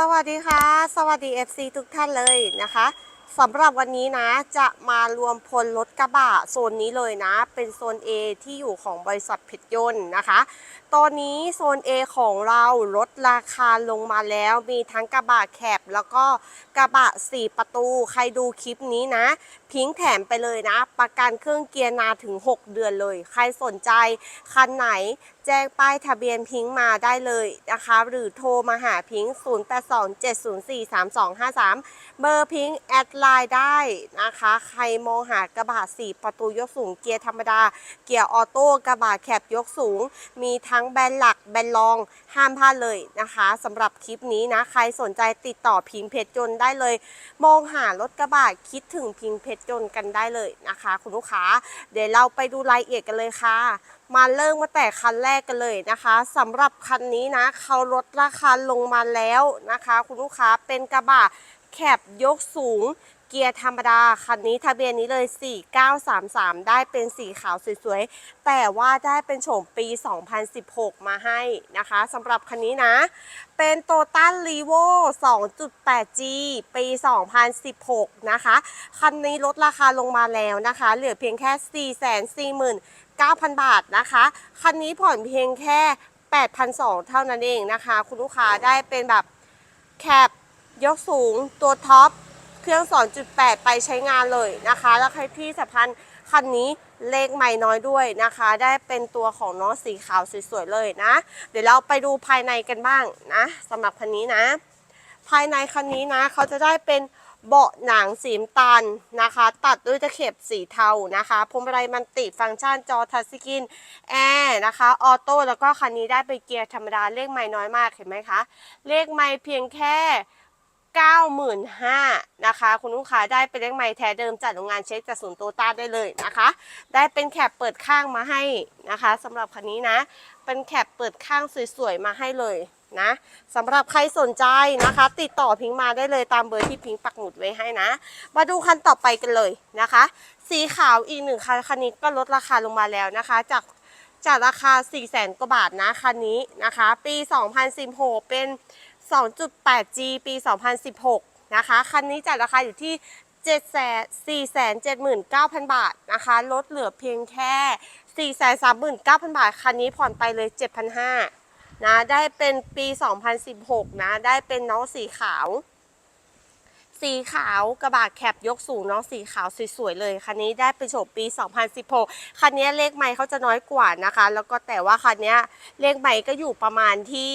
สวัสดีค่ะ สวัสดี FC ทุกท่านเลยนะคะสำหรับวันนี้นะจะมารวมพลรถกระบะโซนนี้เลยนะ เป็นโซน A ที่อยู่ของบริษัทเพชรยนต์นะคะ ตอนนี้โซน A ของเราลดราคาลงมาแล้ว มีทั้งกระบะแคบแล้วก็กระบะ 4 ประตู ใครดูคลิปนี้นะพิงแถมไปเลยนะ ประกันเครื่องเกียร์นาถึง 6 เดือนเลย ใครสนใจ คันไหนแจ้งป้ายทะเบียนพิงมาได้เลยนะคะ หรือโทรมาหาพิงค์0827043253 เบอร์พิงแอดไลน์ได้นะคะ ใครมองหากระบะ4ประตูยกสูงเกียร์ธรรมดา เกียร์ออโต้กระบะแคบยกสูง มีทั้งแบรนด์หลักแบรนด์รอง ห้ามพลาดเลยนะคะสำหรับคลิปนี้นะ ใครสนใจติดต่อพิงเพชรยนได้เลย มองหารถกระบะคิดถึงพิงเพชรยนต์กันได้เลยนะคะ คุณลูกค้า เดี๋ยวเราไปดูรายละเอียดกันเลยค่ะ มาเริ่มมาแต่คันแรกกันเลยนะคะสำหรับคันนี้นะเขาลดราคาลงมาแล้วนะคะ คุณลูกค้าเป็นกระบะแคบยกสูง เกียร์ธรรมดา คันนี้ทะเบียนนี้เลย 4933 ได้เป็นสีขาวสวยๆ แต่ว่าได้เป็นโฉมปี 2016 มาให้นะคะสำหรับคันนี้นะ เป็นโตต้ารีโว 2.8G ปี 2016 นะคะ คันนี้ลดราคาลงมาแล้วนะคะ เหลือเพียงแค่ 449,000 บาทนะคะ คันนี้ผ่อนเพียงแค่ 8,200 เท่านั้นเองนะคะ คุณลูกค้าได้เป็นแบบแคปยกสูงตัวท็อป เครื่อง 2.8 ไปใช้งานเลยนะคะ แล้วใครที่สำคัญคันนี้เลขใหม่น้อยด้วยนะคะ ได้เป็นตัวของน้องสีขาวสวยๆเลยนะ เดี๋ยวเราไปดูภายในกันบ้างนะสำหรับคันนี้นะ ภายในคันนี้นะเขาจะได้เป็นเบาะหนังสีตาลนะคะ ตัดด้วยตะเข็บสีเทานะคะพวงมาลัยมันติฟังก์ชันจอทัชสกรีนแอร์นะคะออโต้แล้วก็คันนี้ได้เป็นเกียร์ธรรมดาเลขไม่น้อยมากเห็นไหมคะ เลขไม่เพียงแค่ 95,000นะคะ คุณลูกค้าได้เป็นเลขไม้แท้เดิมจากโรงงานเช็คจากศูนย์โตต้าได้เลยนะคะ ได้เป็นแคปเปิดข้างมาให้นะคะสำหรับคันนี้นะ เป็นแคปเปิดข้างสวยๆมาให้เลยนะสำหรับใครสนใจนะคะ ติดต่อพิงมาได้เลยตามเบอร์ที่พิงปักหมุดไว้ให้นะ มาดูคันต่อไปกันเลยนะคะ สีขาวอีกหนึ่งคันคันนี้ก็ลดราคาลงมาแล้วนะคะ จากจากราคา 4 0 0แสนกว่าบาทนะคันนี้นะคะ ปี 2016 เป็น 2.8G ปี 2016 นะคะ คันนี้จัดราคาอยู่ที่7,479,000 บาทนะคะ ลดเหลือเพียงแค่ 439,000 บาท คันนี้ผ่อนไปเลย 7,500นะ ได้เป็นปี 2016 นะ ได้เป็นน้องสีขาว สีขาวกระบะแคปยกสูงน้องสีขาวสวยๆเลย คันนี้ได้เป็นโฉมปี 2016 คันนี้เลขไมค์เขาจะน้อยกว่านะคะ แล้วก็แต่ว่าคันนี้เลขไมค์ก็อยู่ประมาณที่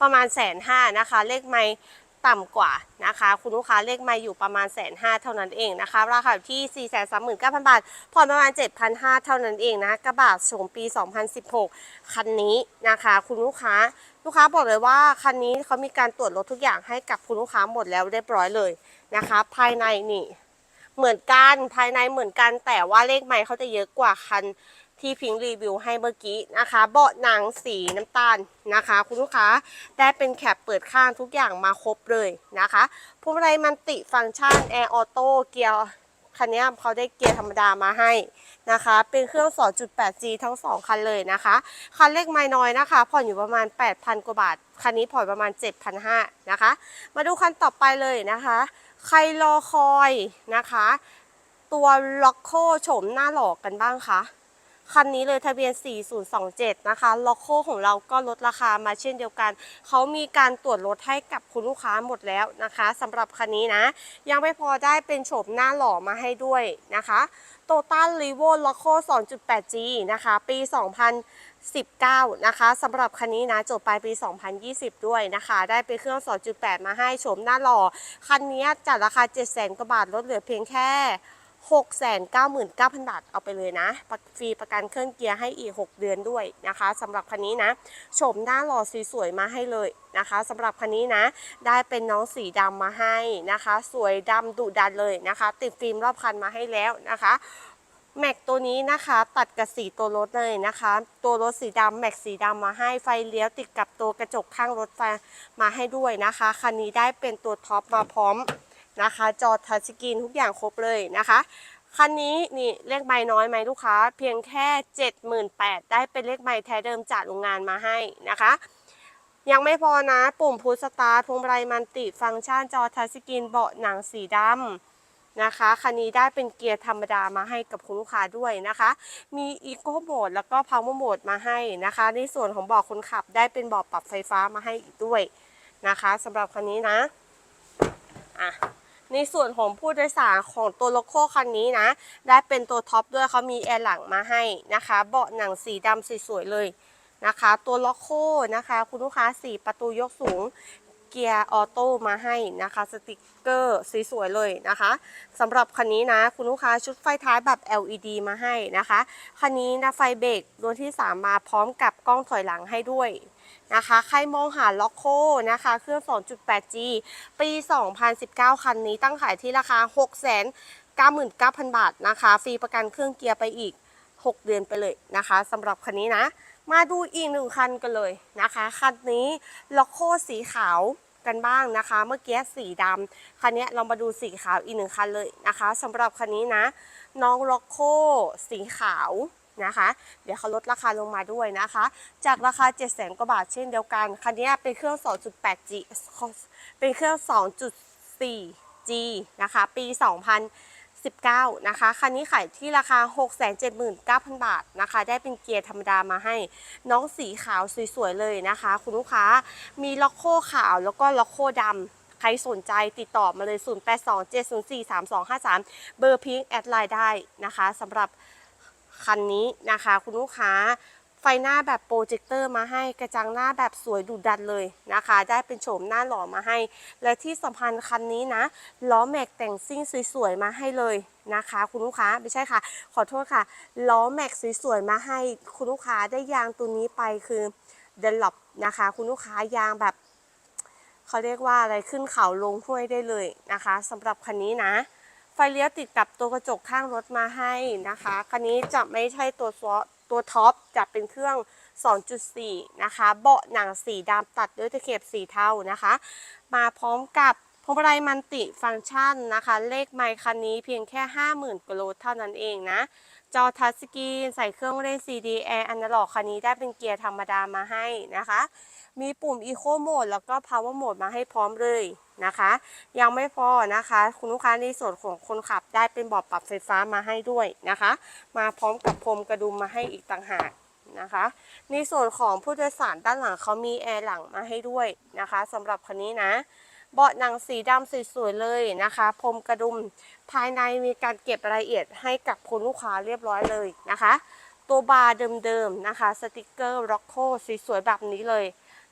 ประมาณแสนห้านะคะ เลขไม่ต่ำกว่านะคะ คุณลูกค้าเลขไม่อยู่ประมาณแสนห้าเท่านั้นเองนะคะ ราคาที่ 4 3 9 0 0 0 บาท ผ่อนประมาณ 7,500 เท่านั้นเองนะกระบะโฉมปี 2016 คันนี้นะคะ คุณลูกค้าลูกค้าบอกเลยว่าคันนี้เขามีการตรวจรถทุกอย่างให้กับคุณลูกค้าหมดแล้วเรียบร้อยเลยนะคะ ภายในนี่เหมือนกันภายในเหมือนกันแต่ว่าเลขไม้เขาจะเยอะกว่าคัน ที่พิงรีวิวให้เมื่อกี้นะคะ เบาะหนังสีน้ำตาลนะคะ คุณลูกค้าได้เป็นแคปเปิดข้างทุกอย่างมาครบเลยนะคะพวงมาลัยมันติฟังก์ชันแอร์ออโต้เกียร์คันนี้เขาได้เกียร์ธรรมดามาให้นะคะ เป็นเครื่อง 2.8G ทั้ง 2 คันเลยนะคะ คันเลขไม่น้อยนะคะ ผ่อนอยู่ประมาณ 8,000 กว่าบาท คันนี้ผ่อนประมาณ 7,500นะคะ มาดูคันต่อไปเลยนะคะ ใครรอคอยนะคะ ตัวล็อกโคโฉมหน้าหลอกกันบ้างคะ คันนี้เลยทะเบียน 4027 นะคะล็อกโคของเราก็ลดราคามาเช่นเดียวกัน เขามีการตรวจรถให้กับคุณลูกค้าหมดแล้วนะคะสำหรับคันนี้นะ ยังไม่พอได้เป็นโฉมหน้าหล่อมาให้ด้วยนะคะโตต้ารีโวล็อกโค 2.8G นะคะ ปี 2019 นะคะสำหรับคันนี้นะจบปลายปี 2020 ด้วยนะคะ ได้เป็นเครื่อง 2.8 มาให้โฉมหน้าหล่อ คันนี้จัดราคา 700,000กว่าบาทลดเหลือเพียงแค่ 699,000 บาทเอาไปเลยนะ ฟรีประกันเครื่องเกียร์ให้อีก 6 เดือนด้วยนะคะสำหรับคันนี้นะโฉมหน้าหล่อสวยๆมาให้เลยนะคะสำหรับคันนี้นะ ได้เป็นน้องสีดำมาให้นะคะ สวยดำดุดันเลยนะคะ ติดฟิล์มรอบคันมาให้แล้วนะคะแม็กตัวนี้นะคะตัดกับสีตัวรถเลยนะคะ ตัวรถสีดำแม็กสีดำมาให้ไฟเลี้ยวติดกับตัวกระจกข้างรถไฟมาให้ด้วยนะคะคันนี้ได้เป็นตัวท็อปมาพร้อม นะคะ จอทัชสกรีนทุกอย่างครบเลยนะคะคันนี้นี่เลขใบน้อยไหมลูกค้า เพียงแค่ 78,000ได้เป็นเลขใบแท้เดิมจากโรงงานมาให้นะคะ ยังไม่พอนะ ปุ่มพุชสตาร์ทพวงมาลัยมันติฟังก์ชันจอทัชสกรีนเบาะหนังสีดำนะคะคันนี้ได้เป็นเกียร์ธรรมดามาให้กับคุณลูกค้าด้วยนะคะ มีอีโก้โหมดแล้วก็พาวเวอร์โหมดมาให้นะคะ ในส่วนของเบาะคนขับได้เป็นเบาะปรับไฟฟ้ามาให้อีกด้วยนะคะสำหรับคันนี้นะอะ ในส่วนของผู้โดยสารของตัวโลโก้คันนี้นะ ได้เป็นตัวท็อปด้วยเขามีแอร์หลังมาให้นะคะ เบาะหนังสีดำสวยๆเลยนะคะ ตัวล็อกโคนะคะ คุณลูกค้า4ประตูยกสูง เกียร์ออโต้มาให้นะคะ สติกเกอร์สวยๆเลยนะคะสำหรับคันนี้นะ คุณลูกค้าชุดไฟท้ายแบบ LED มาให้นะคะ คันนี้นะไฟเบรกดวงที่ 3 มาพร้อมกับกล้องถอยหลังให้ด้วย นะคะ ใครมองหาล็อกโคนะคะ เครื่อง 2.8G ปี 2019 คันนี้ตั้งขายที่ราคา 699,000 บาทนะคะ ฟรีประกันเครื่องเกียร์ไปอีก 6 เดือนไปเลยนะคะสำหรับคันนี้นะ มาดูอีกหนึ่งคันกันเลยนะคะ คันนี้ล็อกโคสีขาวกันบ้างนะคะ เมื่อกี้สีดำคันนี้เรามาดูสีขาวอีกหนึ่งคันเลยนะคะสำหรับคันนี้นะ น้องล็อกโคสีขาว นะคะ เดี๋ยวเขาลดราคาลงมาด้วยนะคะ จากราคา7 0 0 0 0 0กว่าบาทเช่นเดียวกันคันนี้เป็นเครื่อง 2.8G เป็นเครื่อง 2.4G นะคะ ปี 2019 นะคะ คันนี้ขายที่ราคา 679,000 บาทนะคะ ได้เป็นเกียร์ธรรมดามาให้ น้องสีขาวสวยๆเลยนะคะ คุณลูกค้า มีล็อกโคขาวแล้วก็ล็อกโคดำใครสนใจติดต่อมาเลย 0827043253 เบอร์พิงแอดไลน์ได้นะคะสำหรับ คันนี้นะคะ คุณลูกค้าไฟหน้าแบบโปรเจคเตอร์มาให้กระจังหน้าแบบสวยดุดันเลยนะคะ ได้เป็นโฉมหน้าหล่อมาให้ และที่สำคัญคันนี้นะล้อแม็กแต่งซิ่งสวยๆมาให้เลยนะคะ คุณลูกค้าไม่ใช่ค่ะ ขอโทษค่ะล้อแม็กสวยๆมาให้คุณลูกค้าได้ยางตัวนี้ไปคือเดลล็อปนะคะ คุณลูกค้ายางแบบเขาเรียกว่าอะไรขึ้นเขาลงห้วยได้เลยนะคะสำหรับคันนี้นะ ไฟเลี้ยวติดกับตัวกระจกข้างรถมาให้นะคะ คันนี้จะไม่ใช่ตัวซอตัวท็อปจะเป็นเครื่อง 2.4 นะคะ เบาะหนังสีดำตัดด้วยตะเข็บสีเทานะคะ มาพร้อมกับพวงมาลัยมันติฟังก์ชันนะคะ เลขไมค์คันนี้เพียงแค่ 50,000กิโลเท่านั้นเองนะ จอทัชสกรีน ใส่เครื่องเล่น CD แอร์อนาล็อกคันนี้ได้เป็นเกียร์ธรรมดามาให้นะคะ มีปุ่ม Eco Mode แล้วก็ Power Mode มาให้พร้อมเลยนะคะ ยังไม่พอนะคะ คุณลูกค้าในส่วนของคนขับได้เป็นบาะปรับไฟฟ้ามาให้ด้วยนะคะ มาพร้อมกับพรมกระดุมมาให้อีกต่างหากนะคะในส่วนของผู้โดยสารด้านหลังเขามีแอร์หลังมาให้ด้วยนะคะสำหรับคันนี้นะ เบาะหนังสีดำสวยๆเลยนะคะพรมกระดุมภายในมีการเก็บรายละเอียดให้กับคุณลูกค้าเรียบร้อยเลยนะคะ ตัวบาร์เดิมๆนะคะ สติกเกอร์ร็อกโคสวยๆแบบนี้เลย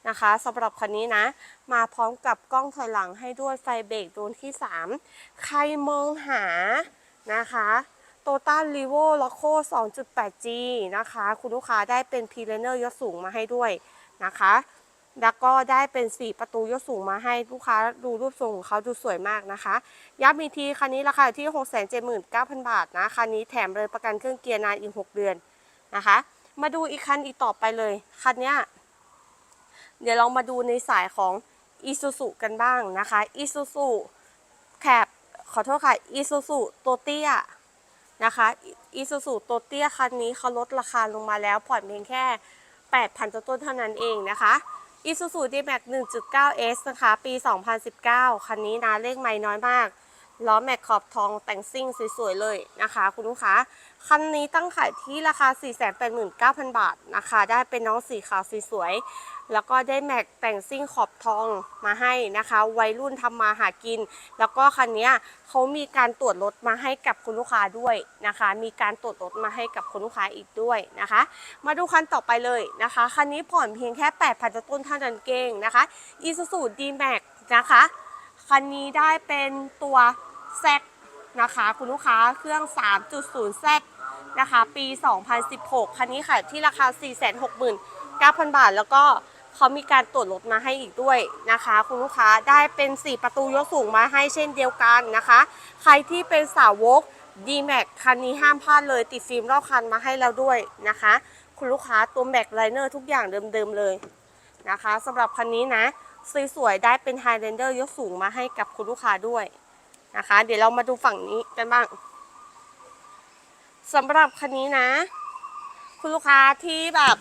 นะคะสำหรับคันนี้นะ มาพร้อมกับกล้องถอยหลังให้ด้วยไฟเบรกดวงที่ 3 ใครมองหานะคะโตต้ารีโวล็อกโค 2.8G นะคะ คุณลูกค้าได้เป็นพีเรเนอร์ยศสูงมาให้ด้วยนะคะ แล้วก็ได้เป็น 4 ประตูยกสูงมาให้ลูกค้าดูรูปทรงของเขาดูสวยมากนะคะ ย้ำอีกทีคันนี้ราคาอยู่ที่ 679,000 บาทนะ คันนี้แถมเลยประกันเครื่องเกียร์นานอีก 6 เดือนนะคะ มาดูอีกคันอีกต่อไปเลย คันนี้เดี๋ยวเรามาดูในสายของ i s u z u กันบ้างนะคะ i s u z u แคบขอโทษค่ะ i s u z u ตัวเตี้ยนะคะ i s u z u ตัวเตี้ยคันนี้เขาลดราคาลงมาแล้วผ่อนเพียงแค่ 8,000ต้นๆเท่านั้นเองนะคะ Isuzu D-Max 1.9S นะคะ ปี 2019 คันนี้นะเลขไม่น้อยมาก ล้อแม็กขอบทองแต่งซิ่งสวยๆเลยนะคะ คุณลูกค้า คันนี้ตั้งขายที่ราคา 489,000 บาทนะคะ ได้เป็นน้องสีขาวสวย แล้วก็ได้แม็กแต่งซิ่งขอบทองมาให้นะคะ วัยรุ่นทำมาหากิน แล้วก็คันนี้เขามีการตรวจรถมาให้กับคุณลูกค้าด้วยนะคะ มีการตรวจรถมาให้กับคุณลูกค้าอีกด้วยนะคะ มาดูคันต่อไปเลยนะคะ คันนี้ผ่อนเพียงแค่8,000ต้นเท่านั้นเองนะคะ Isuzu D-Max นะคะคันนี้ได้เป็นตัวแซกนะคะคุณลูกค้าเครื่อง 3.0แซกนะคะ ปี 2016 คันนี้ขายที่ราคา 469,000 บาท แล้วก็ เขามีการตรวจรถมาให้อีกด้วยนะคะ คุณลูกค้าได้เป็น 4 ประตูยกสูงมาให้เช่นเดียวกันนะคะ ใครที่เป็นสาวก D-Max คันนี้ห้ามพลาดเลยติดฟิล์มรอบคันมาให้แล้วด้วยนะคะ คุณลูกค้าตัวแม็กไลเนอร์ทุกอย่างเดิมๆเลยนะคะสำหรับคันนี้นะสวยๆได้เป็นไฮเ l นเดอร์ยกสูงมาให้กับคุณลูกค้าด้วยนะคะ เดี๋ยวเรามาดูฝั่งนี้กันบ้างสำหรับคันนี้นะ คุณลูกค้าที่แบบ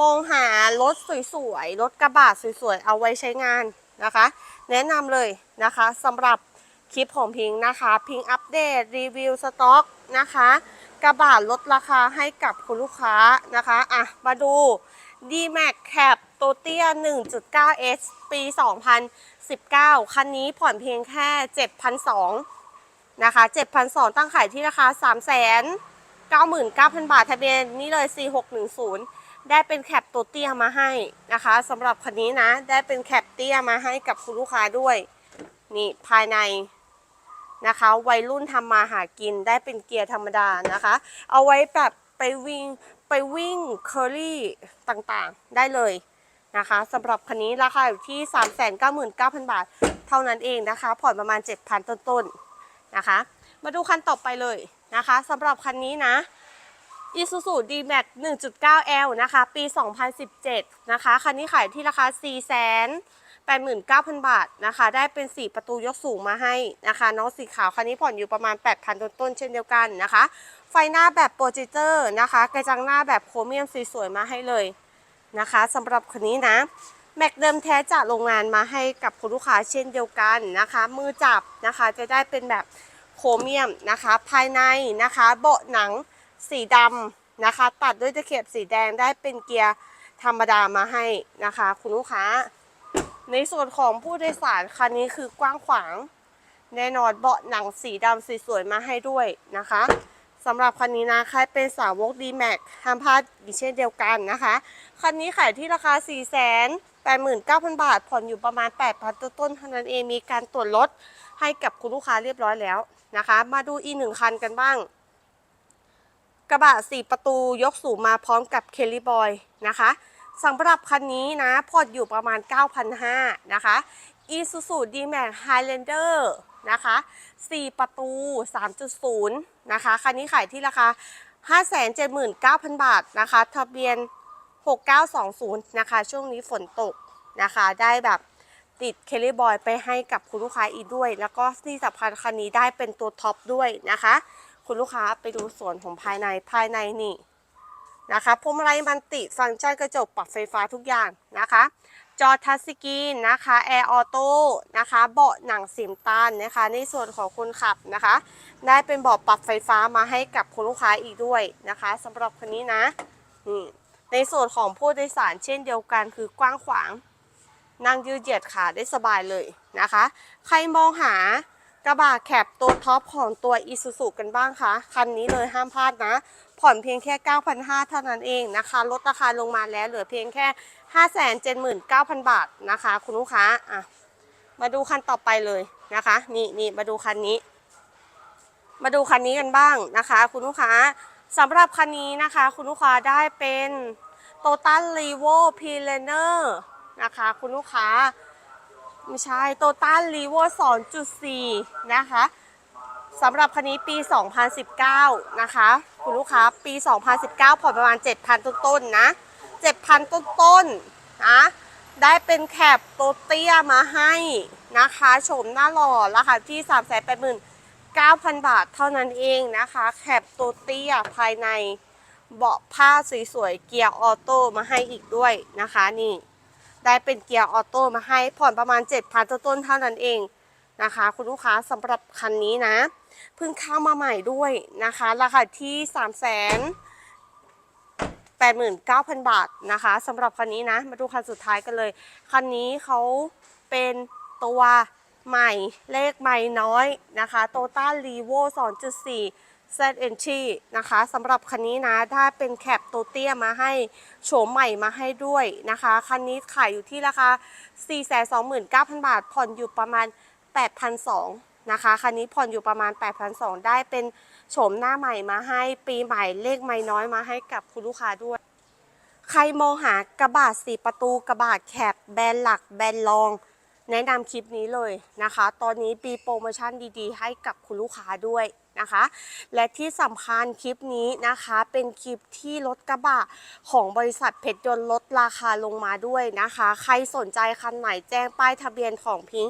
มองหารถสวยๆ รถกระบะสวยๆ เอาไว้ใช้งานนะคะ แนะนำเลยนะคะสำหรับคลิปของพิงนะคะ พิงอัปเดตรีวิวสต็อกนะคะ กระบะลดราคาให้กับคุณลูกค้านะคะอะมาดู D-Max Cap ตัวเตี้ย 1.9S ปี 2019 คันนี้ผ่อนเพียงแค่ 7,200 นะคะ 7,200 ตั้งขายที่ราคา 399,000 บาท ทะเบียนนี่เลย 4610 ได้เป็นแคปตัวเตี้ยมาให้นะคะสำหรับคันนี้นะ ได้เป็นแคปเตี้ยมาให้กับคุณลูกค้าด้วย นี่ภายในนะคะ วัยรุ่นทำมาหากินได้เป็นเกียร์ธรรมดานะคะ เอาไว้แบบไปวิ่งไปวิ่งเคอรี่ต่างๆ ได้เลยนะคะสำหรับคันนี้ราคาอยู่ที่ 399,000 บาท เท่านั้นเองนะคะ ผ่อนประมาณ 7,000 ต้นๆนะคะ มาดูคันต่อไปเลยนะคะสำหรับคันนี้นะ Isuzu D-Max 1.9L นะคะ ปี 2017 นะคะ คันนี้ขายที่ราคา4 8 9 0 0 0 บาทนะคะ ได้เป็น 4 ประตูยกสูงมาให้นะคะ น้องสีขาวคันนี้ผ่อนอยู่ประมาณ 8,000 ต้นๆเช่นเดียวกันนะคะ ไฟหน้าแบบโปรเจคเตอร์นะคะ กระจังหน้าแบบโครเมียมสวยๆมาให้เลยนะคะสำหรับคันนี้นะ แม็กเดิมแท้จากโรงงานมาให้กับคุณลูกค้าเช่นเดียวกันนะคะ มือจับนะคะจะได้เป็นแบบโครเมียมนะคะ ภายในนะคะ เบาะหนัง สีดำนะคะ ตัดด้วยตะเข็บสีแดงได้เป็นเกียร์ธรรมดามาให้นะคะ คุณลูกค้า ในส่วนของผู้โดยสารคันนี้คือกว้างขวาง แน่นอนเบาะหนังสีดำสวยๆมาให้ด้วยนะคะสำหรับคันนี้นะใครเป็นสาวก D-Max ห้ามพลาดอีกเช่นเดียวกันนะคะ คันนี้ขายที่ราคา 4 8 9 0 0 0 บาท ผ่อนอยู่ประมาณ 8,000ต้นๆเท่านั้นเองมีการตรวจรถให้กับคุณลูกค้าเรียบร้อยแล้วนะคะ มาดูอีกหนึ่งคันกันบ้าง กระบะ 4 ประตูยกสูงมาพร้อมกับเคลลี่บอยนะคะสำหรับคันนี้นะผ่อนอยู่ประมาณ 9,500นะคะ Isuzu D-Max Highlander นะคะ 4 ประตู 3.0 นะคะ คันนี้ขายที่ราคา 579,000 บาทนะคะทะเบียน 6920 นะคะ ช่วงนี้ฝนตกนะคะ ได้แบบติดเคลลี่บอยไปให้กับคุณลูกค้าอีกด้วย แล้วก็ที่สำคัญคันนี้ได้เป็นตัวท็อปด้วยนะคะ คุณลูกค้าไปดูส่วนของภายในภายในนี่นะคะพวงมาลัยมันติฟังก์ชันกระจกปรับไฟฟ้าทุกอย่างนะคะ จอทัชสกรีนนะคะแอร์ออโต้นะคะเบาะหนังสีมตาลนะคะ ในส่วนของคนขับนะคะ ได้เป็นเบาะปรับไฟฟ้ามาให้กับคุณลูกค้าอีกด้วยนะคะสำหรับคันนี้นะนี่ในส่วนของผู้โดยสารเช่นเดียวกันคือกว้างขวางนั่งยืดเหยียดขาได้สบายเลยนะคะ ใครมองหา กระบะแคปตัวท็อปของตัว i s u z u กันบ้างคะคันนี้เลยห้ามพลาดนะ ผ่อนเพียงแค่ 9,500 เท่านั้นเองนะคะ ลดราคาลงมาแล้วเหลือเพียงแค่ 579,000 บาทนะคะ คุณลูกค้าอะมาดูคันต่อไปเลยนะคะ นี่นี่มาดูคันนี้ มาดูคันนี้กันบ้างนะคะ คุณลูกค้าสำหรับคันนี้นะคะ คุณลูกค้าได้เป็นโตตันรีโวพีเลเนอร์นะคะ คุณลูกค้า ไม่ใช่โตต้ารีโว2.4นะคะสำหรับคันนี้ปี 2019 นะคะ คุณลูกค้าปี 2019 ผ่อนประมาณ 7,000 ต้นๆนะ7,000 ต้นๆนะได้เป็นแคปโตเตี้ยมาให้นะคะโฉมหน้าหล่อราคาที่ 389,000 บาทเท่านั้นเองนะคะ แคปโตเตี้ยภายในเบาะผ้าสวยๆเกียร์ออโต้มาให้อีกด้วยนะคะนี่ ได้เป็นเกียร์ออโต้มาให้ผ่อนประมาณ 7,000ต้นๆเท่านั้นเองนะคะ คุณลูกค้าสำหรับคันนี้นะเพิ่งเข้ามาใหม่ด้วยนะคะ ราคาที่3 8 9 0 0 0 บาทนะคะสำหรับคันนี้นะ มาดูคันสุดท้ายกันเลย คันนี้เขาเป็นตัวใหม่เลขใหม่น้อยนะคะโตต้ารีโว2.4 Z e n t r y นะคะสำหรับคันนี้นะ ถ้าเป็นแคปโตเตียมาให้โฉมใหม่มาให้ด้วยนะคะ คันนี้ขายอยู่ที่ราคา 429,000 บาท ผ่อนอยู่ประมาณ 8,200นะคะ คันนี้ผ่อนอยู่ประมาณ 8,200 ได้เป็นโฉมหน้าใหม่มาให้ปีใหม่เลขใหม่น้อยมาให้กับคุณลูกค้าด้วย ใครมองหากระบะสี่ประตูกระบะแคปแบรนด์หลักแบรนด์รองแนะนำคลิปนี้เลยนะคะ ตอนนี้ปีโปรโมชั่นดีๆ ให้กับคุณลูกค้าด้วย นะคะ และที่สำคัญคลิปนี้นะคะเป็นคลิปที่รถกระบะของบริษัทเพชรยนต์ลดราคาลงมาด้วยนะคะ ใครสนใจคันไหนแจ้งป้ายทะเบียนของพิง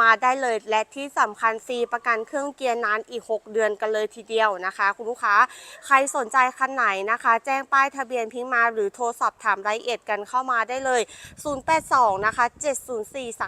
มาได้เลย และที่สำคัญฟรีประกันเครื่องเกียร์นานอีก 6 เดือนกันเลยทีเดียวนะคะคุณลูกค้าใครสนใจคันไหนนะคะ แจ้งป้ายทะเบียนพิงมาหรือโทรสอบถามรายละเอียดกันเข้ามาได้เลย 082 นะคะ 704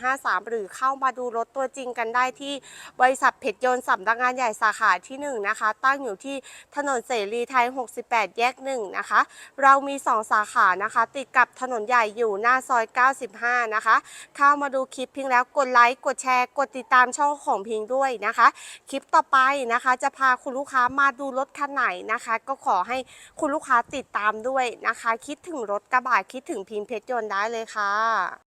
3253 หรือเข้ามาดูรถตัวจริงกันได้ที่บริษัทเพชรยนต์สำนักงานใหญ่สาขาขาที่1นะคะ ตั้งอยู่ที่ถนนเสรีไทย 68 แยก1นะคะ เรามี 2 สาขานะคะ ติดกับถนนใหญ่อยู่หน้าซอย 95 นะคะ เข้ามาดูคลิปพิงแล้วกดไลค์ กดแชร์ กดติดตามช่องของพิงด้วยนะคะ คลิปต่อไปนะคะ จะพาคุณลูกค้ามาดูรถคันไหนนะคะ ก็ขอให้คุณลูกค้าติดตามด้วยนะคะ คิดถึงรถกระบะคิดถึงพิงเพชรยนต์ได้เลยค่ะ